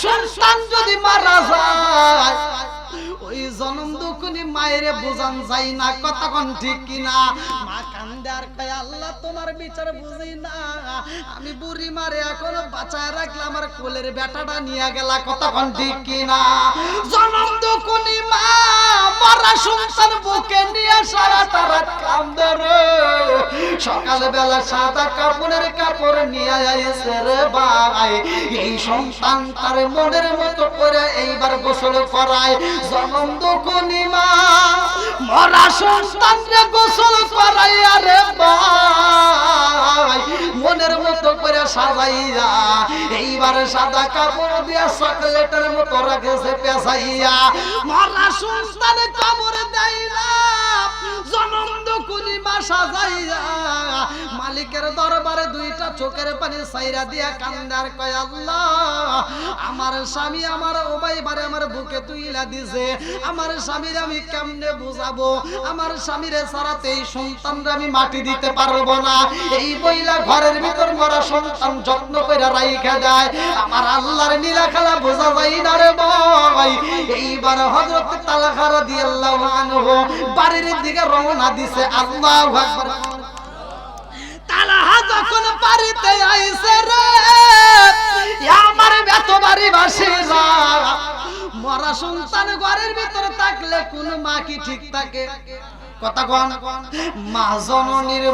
সন্তান যদি মারা যায় ওই জনম দুকুনি মায়েরে বোঝান যাই না কতক্ষণ ঠিক কিনা? মা কান্দে আর কয়, আল্লাহ, তোমার বিচার বুঝি না। আমি বুড়ি মারে এখন বাঁচায় রাখলে আমার কোলের বেটাটা নিয়ে গেলা কতক্ষণ ঠিক কিনা? জনম দুকুনি মা, মরা সন্তান বুকে নিয়ে সারা তারা কান্দে রে। সকাল বেলা সাদা কাপড়ের কাপড় নিয়ে আইছে রে ভাই। এই সন্তান তার মনের মতো করে এইবার গোসল করায়। জনম মা মরা গোসল করাই আরে ভাই, মনের মতো করে সাজাইয়া সাদা কাপড় দিয়া চকলেটের মতো মরা সন্তান দেয় মালিকের দরবারে দুইটা চোখের পানি সাইরা দিয়া কান্দার কয়, আল্লাহ, আমার স্বামী আমার ওবাই বারে আমার বুকে তুইলা দিছে, আমার স্বামীর আমি কেমনে বুঝাবো? আমার স্বামীর সারাতে এই সন্তানরা আমি মাটি দিতে পারব না। এই বইলা ঘরের ভিতর মরা সন্তান যত্ন করে রাইখা দেয়। আমার আল্লাহর নীলা খেলা বোঝা যায় না রে ভাই। এইবার হযরত তালাখা রাদিয়াল্লাহু আনহু বাড়ির দিকে রওনা দিছে। আল্লাহু আকবার। তালাহা যখন বাড়িতে আইছে রে আমার বেত বাড়ি বাসিরা মরা সন্তান ঘরের ভিতরে থাকলে কোন মা কি ঠিক থাকে? কথা কন। মা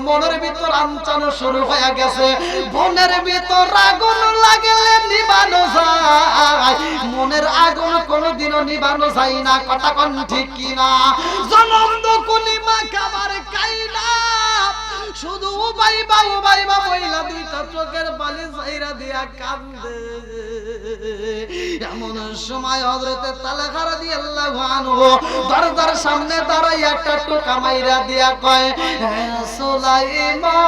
মনের ভিতর শুরু ভিতর আগুন লাগলে নিবানো যায়। না। কথা কন ঠিক কিনা? মা খাবার খাই শুধু উবাই বা উবাই বা মহিলা দুইটা চোখের বালি চাইরা দিয়া কান্দে। এমন সময় হজরতে তালাখারা দিয়ে আল্লাহ আনহু দরজার সামনে দাঁড়াই একটা টোকা মাইরা দিয়া কয় সোলাইমা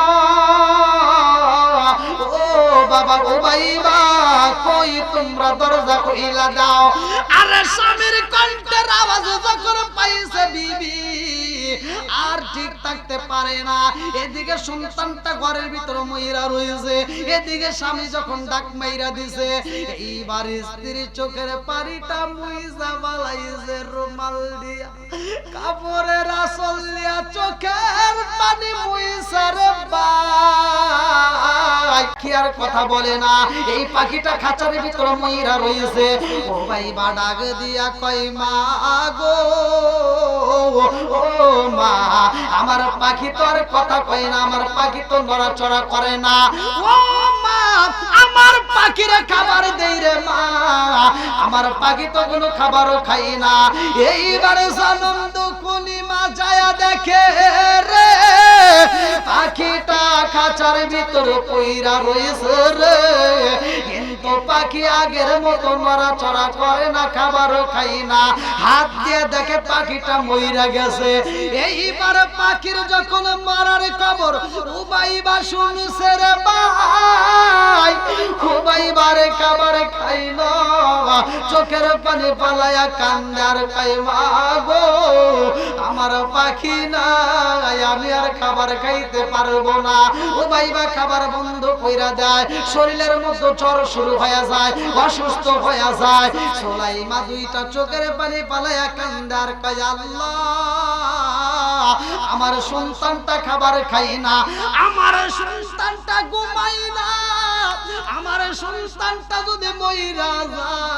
ও বাবা ও বাইবা কই তোমরা দরজা কইলা দাও? আরে স্বামীর কণ্ঠের আওয়াজ যখন পাইছে বিবি। আর ঠিক থাকতে পারে না। এদিকে সন্তানটা ঘরের ভিতরে মহিলা রয়েছে। এদিকে স্বামী যখন ডাক মাইরা দিছে, এইবার স্ত্রী চোখের পানিটা মুইজা বালাইছে রুমাল দিয়া। কাপড়ের আসল দিয়া চোখের পানি মুইসা রে কি কথা বলে না, এই পাখিটা খাঁচার ভিতরে মহিলা রয়েছে। ও ভাই বা ডাক দিয়া কই মা গো। আমার পাখি তো আর কথা কয় না, আমার পাখি তো নড়াচড়া করে না। ও মা, আমার পাখিরে খাবার দেই রে মা। আমার পাখি তো কোনো খাবারও খাই না। এইবারে আনন্দ যায়া দেখে রে। পাখিটা খাঁচার ভিতরে কইরা রয়েছে রে। কিন্তু পাখি আগের মতো নড়াচড়া করে না, খাবারও খাই না। হাত দিয়ে দেখে পাখিটা মইরা গেছে। এইবার পাখির যখন মারার খবর, উবাইবা শুনছে রে ভাই। উবাইবারে খাবার খাইল চোখের পানি পালায়া কান্দার খাই গো, আমার পাখি নাই, আমি আর খাবার খাইতে পারব না। উবাইবা খাবার বন্ধ কইরা দেয়, শরীরের মধ্যে জ্বর শুরু হয়ে যায়, অসুস্থ হয়ে যায়। সোলাইমা দুইটা চোখের পানি পালায়া কান্দার কয় আল্লাহ, আমার সন্তানটা খাবার খাই না, আমার সন্তানটা ঘুমাই না, আমার সন্তানটা যদি মইরা যায়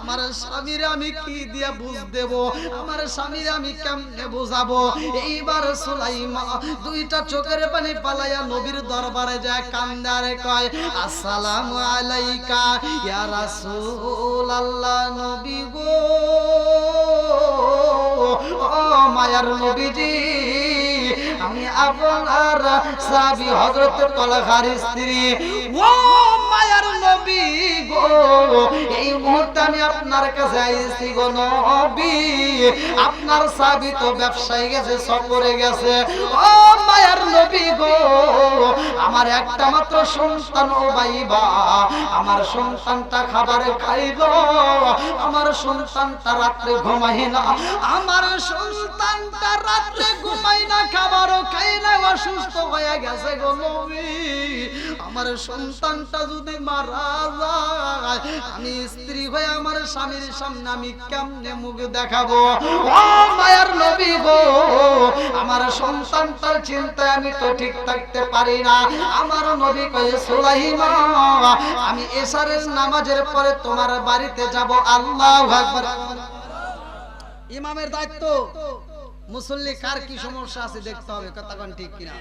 আমার স্বামীর আমি কি দিয়ে বুঝ দেব? আমার স্বামীর আমি কেমনে বুঝাবো? এইবার সুলাইমা দুইটা চোখের পানি পালাইয়া নবীর দরবারে যায় কান্দারে কয়, আসসালামু আলাইকা ইয়া রাসূল আল্লাহ নবী গো। ও মায়ার নবীজি, আমি আপনার সাবি হযরত তলখার স্ত্রী। ও এই মুহূর্তে আমি আপনার কাছে আইছি গো নবী। আপনার সাবি তো ব্যবসায় গেছে, সফরে গেছে। ও মায়ার নবী গো, আমার একটা মাত্র সন্তান ও বাইবা আমার সন্তানটা খাবারে খাইল আমার সন্তানটা রাত্রে ঘুমাই না। আমার সন্তানটা রাত্রে ঘুমাই না, খাবারও খাই না, অসুস্থ হয়ে গেছে গো নবী। আমার সন্তানটা যদি মারা যায় আমি স্ত্রী হয়ে আমার স্বামীর সামনে আমি কেমনে মুখ দেখাবো? ও নবী গো, আমার সন্তানটার চিন্তায় আমি তো ঠিক থাকতে পারি না। আমার নবী কয়ে, সুলাইমা, আমি এসারের নামাজের পরে তোমার বাড়িতে যাব, আল্লাহ আকবার। ইমামের দায়িত্ব, মুসল্লি কার কি সমস্যা আছে দেখতে হবে কতক্ষণ ঠিক কিনা?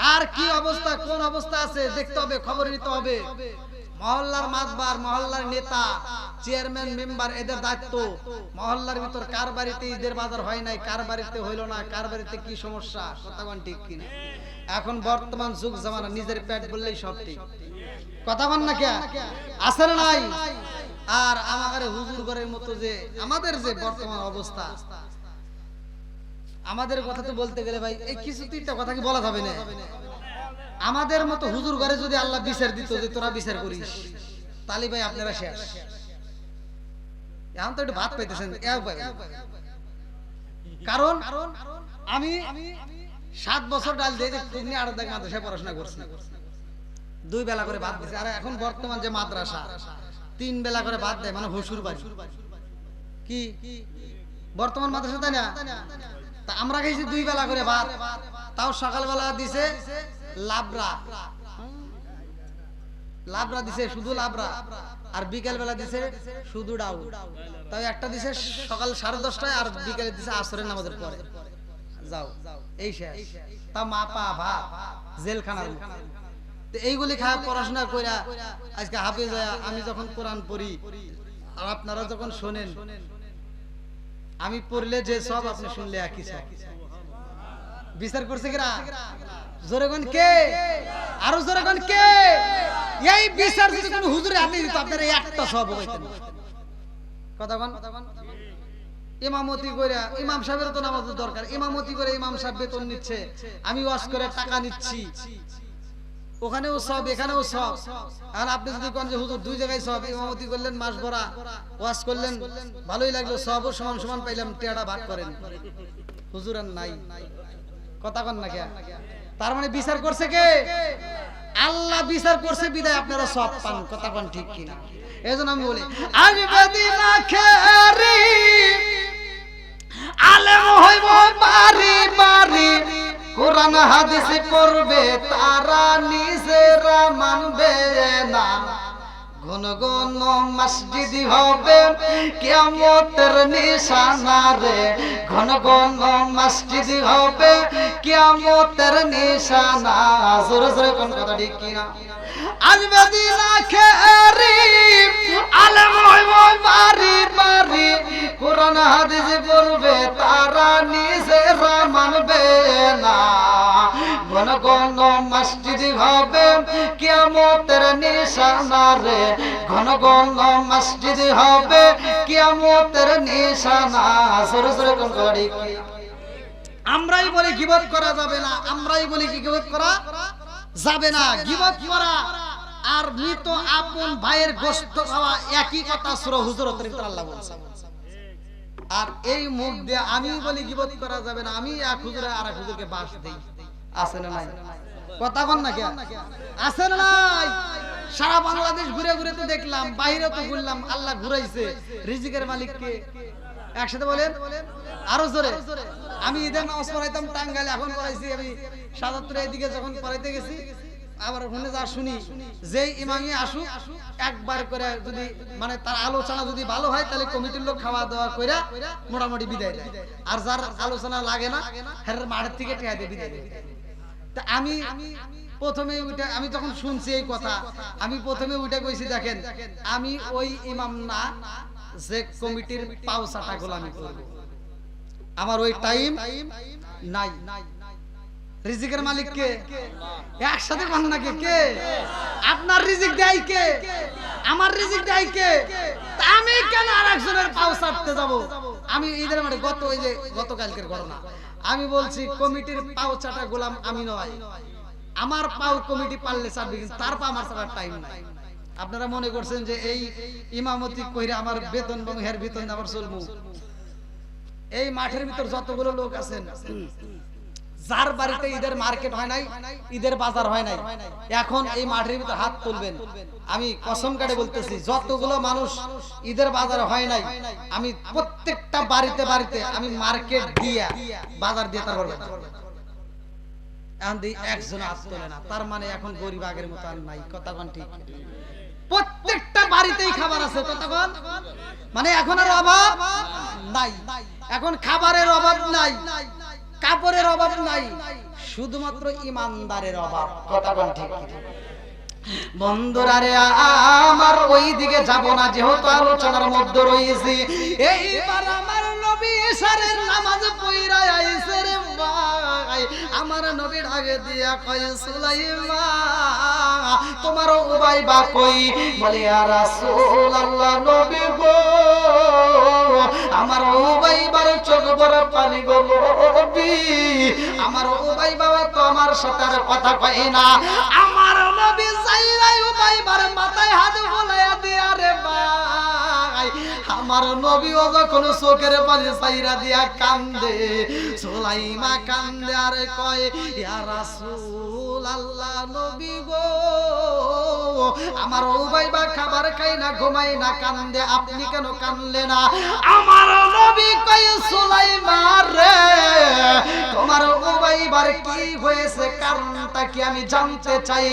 কার কি অবস্থা, কোন অবস্থা আছে দেখতে হবে, খবর নিতে হবে। মহল্লার মাতবার, মহল্লার নেতা, চেয়ারম্যান, মেম্বার, এদের দায়িত্ব। মহল্লার ভিতর কার বাড়িতে ঈদের বাজার হয় নাই, কার বাড়িতে হইল না, কার বাড়িতে কি সমস্যা কতক্ষণ ঠিক কিনা? এখন বর্তমান যুগ, জামানা, নিজের পেট বললেই সব ঠিক। কথা বল না কে? আছে না নাই? আর আমাদের হুজুর ঘরের মতো যে, আমাদের যে বর্তমান অবস্থা। আমাদের কথা তো বলতে গেলে ভাই, এই কিছু তিনটা কথা কি বলা যাবে না? আমাদের মতো হুজুর ঘরে যদি আল্লাহ বিচার দিত যে তোরা বিচার করিস তালি ভাই আপনারা শেষ। এখন তো একটু ভাত পাইতেছেন। কারণ আমি সাত বছর ডাল দিয়ে তুমি আরও দেখ মাদ্রাসায় পড়াশোনা করছি। দুই বেলা করে ভাত দিছে। আর এখন বর্তমান যে মাদ্রাসা, তিন বেলা করে ভাত দেয় মানে হসুর বাড়ি। কি? বর্তমান মাদ্রাসা তাই না? আমরা খাইছি দুই বেলা করে ভাত তাও সকালবেলা দিছে লাবরা লাবরা দিছে শুধু লাবরা আর বিকেল বেলা দিছে শুধু ডাউ একটা দিছে সকাল সাড়ে দশটায়, আর বিকেলে দিছে আসরের নামাজের পরে। যাও, এই শেষ। তা মা পা ভাত জেলখানার। তো এইগুলি খায় পড়াশোনা কইরা আজকে হাফিজ আমি যখন কোরআন পড়ি আর আপনারা যখন শোনেন, আমি পড়লে যে সব আপনি শুনলে একই সব। বিচার করছে কিরা? জোরেগন কে? আরও জোরেগন কে? এই বিচার যদি কোনো হুজুরে হাতে দিত আপনার একটা সব হইতেন। কথা কন? ইমামতি করে ইমাম সাহেবের তো নামাজ দরকার। ইমামতি করে ইমাম সাহেব বেতন নিচ্ছে। আমি ওয়াশ করে টাকা নিচ্ছি। ওখানেও সব এখানেও সব। আর আপনি যদি কোন যে হুজুর দুই জায়গায় সব। ইমামতি করলেন মাস ভরা ওয়াশ করলেন ভালোই লাগল সবও সমান সমান পাইলাম টেয়াটা ভাগ করেন। হুজুর আর নাই। কথা কন না কে তার মানে বিচার করছে কে? আল্লাহ বিচার করছে বিদায়। আপনারা সব পান কথা কন ঠিক কি কিনা? এজন্য আমি বলি আজ বেদিনা খেরি আলেম হইব বাড়ি বাড়ি কোরআন হাদিস পড়বে তারা নিজেরা মানবে না। ঘন ঘন মসজিদ হবে, কিয়ামতের নিশানা রে ঘন ঘন মসজিদ হবে, কিয়ামতের নিশানা। জোরে কোন কিনা? পড়বে তারা নিজেরা মানবে না। ঘন ঘন মসজিদ হবে কিয়ামতের নিশানা রে। ঘন ঘন মসজিদ হবে কিয়ামতের নিশানা। সরে সরে কোন আমরাই বলি গিবত করা যাবে না, আমরাই বলি কি গিবত করা যাবে না, গিবত করা। আর মৃত আপন ভাইয়ের গোস্ত খাওয়া একই কথা সুরা হুজুরতের ভিতর আল্লাহ আর এই মুখ দিয়ে আমি বলি গিবত করা যাবে না, আমি এক হুজুরে আর এক হুজুরকে বাস দেই। আছে না নাই? কথা কন না কে? আছে না নাই? সারা বাংলাদেশ ঘুরে ঘুরে তো দেখলাম, বাইরে তো ঘুরলাম, আল্লাহ ঘুরাইছে। রিজিকের মালিক কে? একসাথে বলেন। আরও জোরে। আমি ঈদের নামাজ পড়াইতাম টাঙ্গাইলে, এখন পড়াইছি আমি সাতাত্তর এদিকে যখন পড়াইতে গেছি, আবার ওখানে যা শুনি, যেই ইমামি আসুক, একবার করে যদি মানে তার আলোচনা যদি ভালো হয়, তাহলে কমিটির লোক খাওয়া দাওয়া করে মোটামুটি বিদায় দেয়। আর যার আলোচনা লাগে না হ্যাঁ মাঠের থেকে টেয়া দিয়ে, বিদায় দেয়। আমি প্রথমে ওইটা আমি তখন শুনছি এই কথা, আমি প্রথমে ওইটা কইছি, দেখেন, আমি ওই ইমাম না যে কমিটির পাওসাটা গোলামি করব। আমার ওই টাইম নাই। রিজিকের মালিক কে? একসাথে পান নাকি কে? আপনার রিজিক দেয় কে? আমার রিজিক দেয় কে? আমি কেন আর একজনের পাও ছাড়তে যাব? আমি ঈদের মাঠে গত ওই যে গতকালকের ঘটনা। আমি বলছি, কমিটির পাও চাটা গোলাম আমি নয়। আমার পাও কমিটি পারলে চাটবে কিন্তু তার পা আমার চাটার টাইম নাই। আপনারা মনে করছেন যে এই ইমামতি কইরে আমার বেতন এবং হের বেতন আমার চলবো? এই মাঠের ভিতর যতগুলো লোক আছেন যার বাড়িতে ঈদের মার্কেট হয় নাই, ঈদের বাজার হয় নাই, এখন এই মাঠের ভিতরে হাত তুলবেন। আমি কসম কাটে বলতেছি, যতগুলো মানুষ ঈদের বাজার হয় নাই, আমি প্রত্যেকটা বাড়িতে বাড়িতে আমি মার্কেট দিয়া বাজার দিয়ে তারপর এখন একজন না, তার মানে এখন গরিব আগের মতো আর নাই ঠিক। প্রত্যেকটা বাড়িতেই খাবার আছে মানে এখন আর অভাব নাই, এখন খাবারের অভাব নাই। কাপড়ের অভাব নাই, শুধুমাত্র ইমানদারের অভাব। কতক্ষণ ঠিক বন্ধুরা রে আমার ওই দিকে যাব না, যেহেতু আলোচনার মধ্যে রয়েছি। এইবার আমার নবী ইশারের নামাজ পইরা আইছে রে ভাই। আমার নবীর আগে দিয়া কয় সুলাইমা তোমার উবাই বা কই? বলে, ইয়া রাসূলুল্লাহ, নবী গো আমার ও ভাই বারে চোখ বড় পানি গলো আমার আমার ভাই বাবা তো আমার সাথে আর কথা কয় না। আমার নবী সাইরাই ও ভাই বারে মাথায় হাত বলাইয়া দিয়া রে ভাই আমার নবীও যখন চোখের পানি সাইরা দিয়া কান্দে, সুলাইমা কান্দে আর কয়, ইয়া রাসূল আল্লাহ নবী গো, আমার উবাইবা খাবার খাই না, ঘুমাই না, কান্দে, আপনি কেন কানলে না? আমার নবী কয়, সুলাইমা রে তোমার উবাইবার কি হয়েছে কারণটা কি আমি জানতে চাই?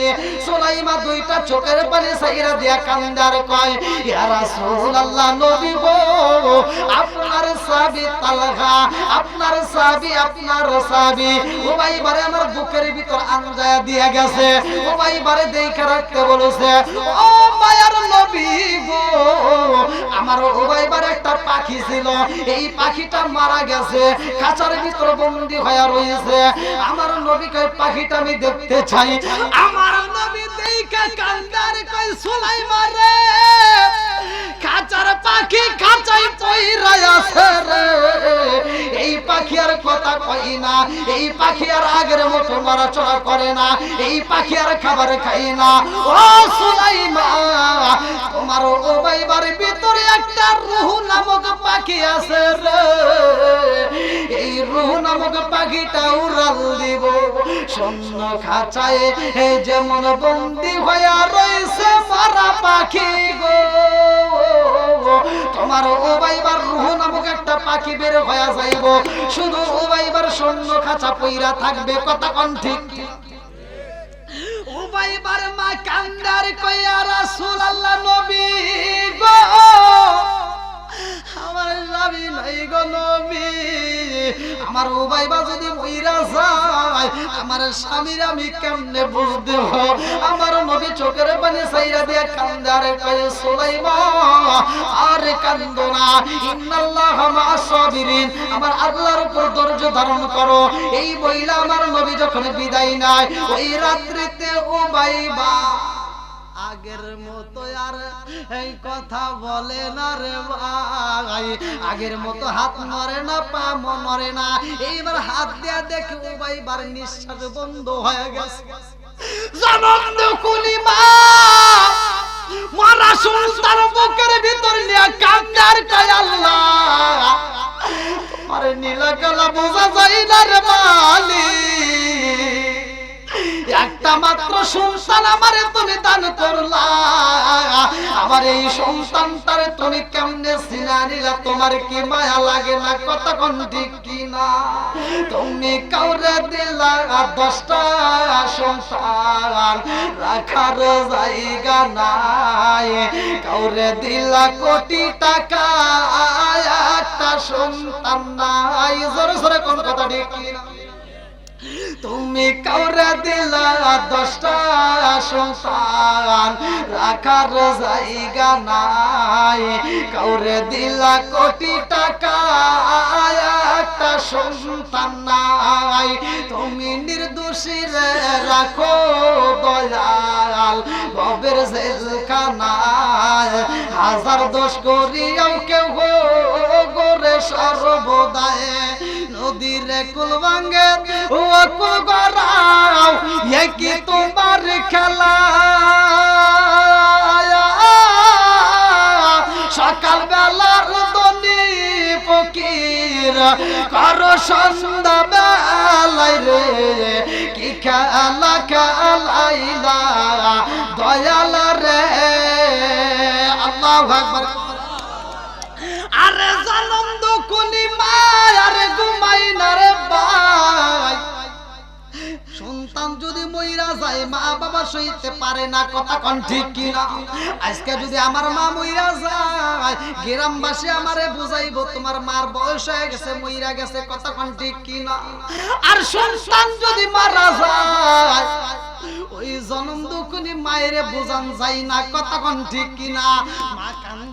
সুলাইমা দুইটা চোখের পানি সাইরা দিয়া কান্দার কয়, ইয়া রাসূলুল্লাহ, নবী গো, আপনার সাহাবী তালহা, আপনার সাহাবী আপনার সাহাবী আমার বুকের ভিতর আনজায়া দিয়া গেছে, উবাইবারে দেইখা রাখতে বলেছে, ও মায়ার নবী গো, আমার উবাইবার একটা পাখি ছিল, এই পাখিটা মারা গেছে, খাঁচার ভিতর বন্দি হয়ে রয়েছে আমার নবীকে পাখিটা আমি দেখতে চাই। আমার নবী দেখে কান্দার কয়, সুলাইমান রে! খাঁচার পাখি খাঁচাই পইরা আছে রে। এই পাখি আর কথা কই না, এই পাখি আর আগের মতো নড়াচড়া করে না, এই পাখি আর খাবার খাই না। ও সুলাইমা, তোমার ওবাইবার ভিতরে একটা রুহ নামক পাখি আছে রে। এই রুহ নামক পাখিটা উড়াল দিব। শূন্য খাঁচায় যেমন বন্দি হইয়া রয়েছে মারা পাখি গো। তোমার ওবাইবার রুহ নামক একটা পাখি বের হয়ে যাইব। শুধু ওবাইবার শূন্য খাঁচা পইরা থাকবে, কথা কোন ঠিক। ওবাইবার মা কান্দার কইয়া রাসূলুল্লাহ নবী গো। আমার স্বামী নাই গো নবী। আমার যদি মইরা যায়, আমার স্বামীর আমি কেমনে বুঝতে আমার নবী চোখের পানি সাইরা দিয়ে কান্দারে কয়ে না। ইন্নাল্লাহ সাবিরিন। আমার আল্লাহর উপর ধৈর্য ধারণ করো। এই বইলা আমার নবী যখন বিদায় নেয়, ওই রাত্রিতে উবাইবা আগের মতো আর এই কথা বলে না রে ভাই। আগের মতো হাত নড়ে না, পা নড়ে না। এইবার হাত দেয়া দেখে উবাইবার নিঃশ্বাস বন্ধ হয়ে গেছে। জনম কুলি মা, মারা সন্তান বুকের ভিতর নিয়ে কান্দার কয় আল্লাহ আরে নীলা কালা বোঝা যায় না রে মালিক। একটা মাত্র সন্তান আমারে তুমি দান করলা। আমার এই সন্তানটারে তুমি কেমনে সিনা নিলা? তোমার কি মায়া লাগে না? কতক্ষণ ঠিক কিনা? তুমি কাউরে দিলা দশটা সংসার রাখার জায়গা নাই। কাউরে দিলা কোটি টাকা, একটা সন্তান নাই। জোরে জোরে কোন কথা ঠিক কিনা? তুমি কাউরে দিলা দশটা সংসার রাখার জায়গা নাই। কাউরে দিলা কোটি টাকা, একটা সন্তান নাই। তুমি নির্দোষী রাখো দয়াল, ববের জেলখানায়। হাজার দোষ করিয়াও কেউ সর্বদায় নদীর কুল ভাঙ্গে ও কুল গড়াও কি তোমার খেলা? সকাল বেলার দনি ফকির, কর সন্ধ্যা বেলায় রে। কি খেলা খেলাইলা, দয়াল রে। আল্লাহু আকবার। আরে জানম দুকুনি মায়, আরে ঘুমাই না রে ভাই। সন্তান যদি মইরা যায়, মা বাবা সইতে পারে না, কথা কোন ঠিক কিনা? আজকে যদি আমার মা মইরা যায়, গ্রামবাসী আমারে বুঝাইবো, তোমার মার বয়স হয়ে গেছে, মইরা গেছে, কথা কোন ঠিক কিনা? আর সন্তান যদি মারা যায়, ওই জনম দুকুনি মায়েরে বুঝান যাই না, কথা কোন ঠিক কিনা? মা কান্দে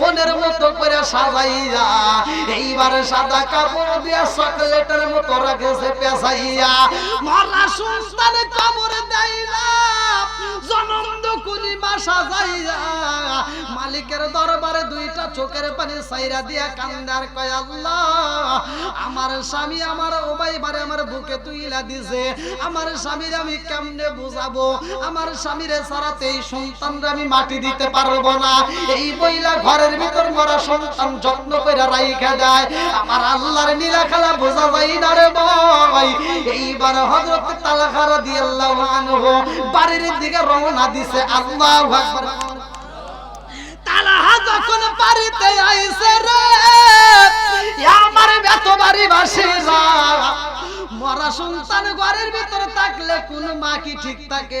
মনের মতো করে সাজাইয়া, এইবার সাদা কাপড় দিয়া মতো পেঁচাইয়া। মরা সাজাইয়া, মালিকের দরবারে দুইটা চোখের পানি সাইরা দিয়া কান্দার আমার স্বামী আমার ওবাই বারে আমার বুকে তুইলা দিছে। আমার স্বামীর আমি কেমনে বুঝাবো? আমার স্বামীরে ছাড়াতে এই সন্তানরা আমি মাটি দিতে পারব না। এই বইলা ঘরের ভিতর মরা সন্তান যত্ন করে রাইখা দেয়। আমার আল্লাহর নীলা খেলা বোঝা যায় না রে ভাই। এইবার হযরত তালহা রাদিয়াল্লাহু আনহু বাড়ির দিকে রওনা দিছে। আল্লাহু আকবার। তালাহা যখন বাড়িতে আইছে রে আমার বেত বাড়ি বাসিরা। মরা সন্তান ঘরের ভিতরে থাকলে কোন মা কি ঠিক থাকে?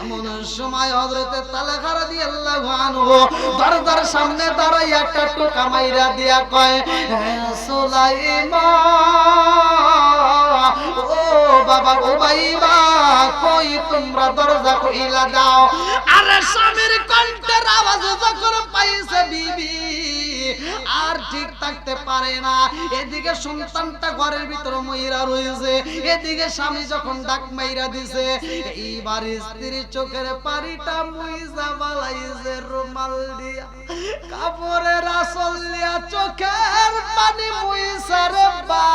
এমন সময় হজরতে তালেখারা দিয়ে আল্লাহ আনহু দরজার সামনে দাঁড়াই একটা টোকা মাইরা দিয়া কয় সোলাইমা, ও বাবা ও বাইবা কই তোমরা দরজা কইলা দাও? আরে স্বামীর কণ্ঠের আওয়াজ যখন পাইছে বিবি। আর ঠিক থাকতে পারে না। এদিকে সন্তানটা ঘরের ভিতরে মহিলা রয়েছে এদিকে স্বামী যখন ডাক মাইরা দিছে, এইবার স্ত্রীর চোখের পানিটা মুইজা বালাইছে রুমাল দিয়া। কাপড়ের আসল দিয়া চোখের পানি মুইসা রে বা